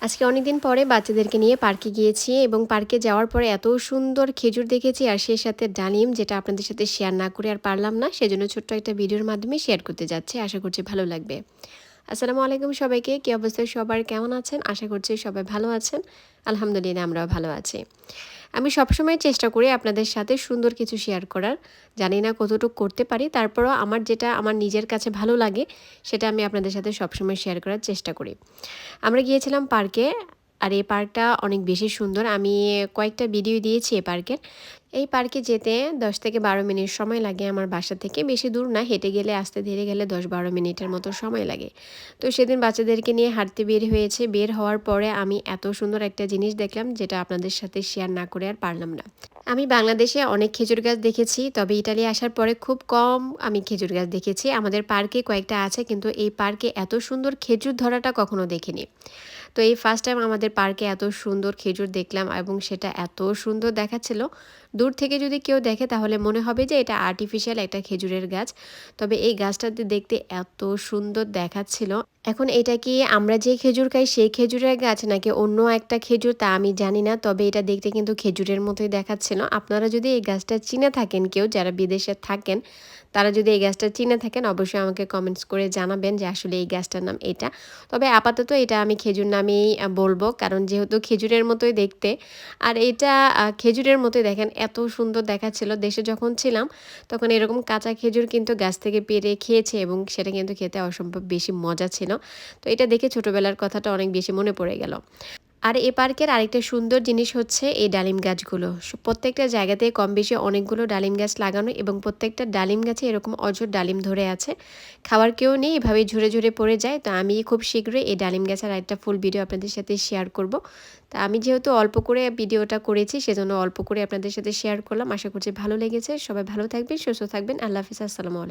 আজকে অনেকদিন পরে বাচ্চাদেরকে নিয়ে পার্কে গিয়েছি এবং পার্কে যাওয়ার পরে এত সুন্দর খেজুর দেখেছি আর সেই সাথে ডালিম যেটা আপনাদের সাথে শেয়ার না করে আর পারলাম না, সেজন্য ছোট্ট একটা ভিডিওর মাধ্যমে শেয়ার করতে যাচ্ছে। আশা করছি ভালো লাগবে। আসসালামু আলাইকুম সবাইকে। কী অবস্থায় সবার কেমন আছেন? আশা করছি সবাই ভালো আছেন। আলহামদুলিল্লাহ, আমরাও ভালো আছি। আমি সবসময় চেষ্টা করি আপনাদের সাথে সুন্দর কিছু শেয়ার করার। জানি না কতটুকু করতে পারি। তারপরও আমার যেটা আমার নিজের কাছে ভালো লাগে, সেটা আমি আপনাদের সাথে সবসময় শেয়ার করার চেষ্টা করি। আমরা গিয়েছিলাম পার্কে আর এই পার্কটা অনেক বেশি সুন্দর। আমি কয়েকটা ভিডিও দিয়েছি এই পার্কের। এই পার্কে যেতে দশ থেকে বারো মিনিট সময় লাগে আমার বাসা থেকে। বেশি দূর না, হেঁটে গেলে, আসতে ধীরে গেলে দশ বারো মিনিটের মতো সময় লাগে। তো সেদিন বাচ্চাদেরকে নিয়ে হাঁটতে বের হয়েছে। বের হওয়ার পরে আমি এত সুন্দর একটা জিনিস দেখলাম যেটা আপনাদের সাথে শেয়ার না করে আর পারলাম না। আমি বাংলাদেশে অনেক খেজুর গাছ দেখেছি, তবে ইটালি আসার পরে খুব কম আমি খেজুর গাছ দেখেছি। আমাদের পার্কে কয়েকটা আছে, কিন্তু এই পার্কে এত সুন্দর খেজুর ধরাটা কখনো দেখিনি। তো এই ফার্স্ট টাইম আমাদের পার্কে এত সুন্দর খেজুর দেখলাম এবং সেটা এত সুন্দর দেখাচ্ছিল। দূর থেকে যদি কেউ দেখে তাহলে মনে হবে যে এটা আর্টিফিশিয়াল একটা খেজুরের গাছ। তবে এই গাছটাতে দেখতে এত সুন্দর দেখাচ্ছিল। এখন এটা কি আমরা যে খেজুর খাই সেই খেজুরের গাছ নাকি অন্য একটা খেজুর তা আমি জানি না, তবে এটা দেখতে কিন্তু খেজুরের মতোই দেখাচ্ছিল। আপনারা যদি এই গাছটা চিনে থাকেন, কেউ যারা বিদেশে থাকেন, তারা যদি এই গাছটা চিনে থাকেন, অবশ্যই আমাকে কমেন্টস করে জানাবেন যে আসলে এই গাছটার নাম এটা। তবে আপাতত এটা আমি খেজুর নামেই বলব। কারণ যেহেতু খেজুরের মতোই দেখতে। আর এটা খেজুরের মতোই দেখেন, এত সুন্দর দেখাচ্ছিল। দেশে যখন ছিলাম, তখন এরকম কাঁচা খেজুর কিন্তু গাছ থেকে পেরে খেয়েছে এবং সেটা কিন্তু খেতে অসম্ভব বেশি মজা ছিল। তো এটা দেখে ছোটোবেলার কথাটা অনেক বেশি মনে পড়ে গেল। আর এ পার্কের আরেকটা সুন্দর জিনিস হচ্ছে এই ডালিম গাছগুলো। প্রত্যেকটা জায়গাতে কম বেশি অনেকগুলো ডালিম গাছ লাগানো এবং প্রত্যেকটা ডালিম গাছে এরকম অজর ডালিম ধরে আছে। খাবার কেউ নেই, এভাবেই ঝরে ঝরে পড়ে যায়। তো আমি খুব শীঘ্রই এই ডালিম গাছের আরেকটা ফুল ভিডিও আপনাদের সাথে শেয়ার করব। তা আমি যেহেতু অল্প করে ভিডিওটা করেছি, সেজন্য অল্প করে আপনাদের সাথে শেয়ার করলাম। আশা করছি ভালো লেগেছে। সবাই ভালো থাকবেন, সুস্থ থাকবেন। আল্লাহ হাফিজ, আসসালামু আলাইকুম।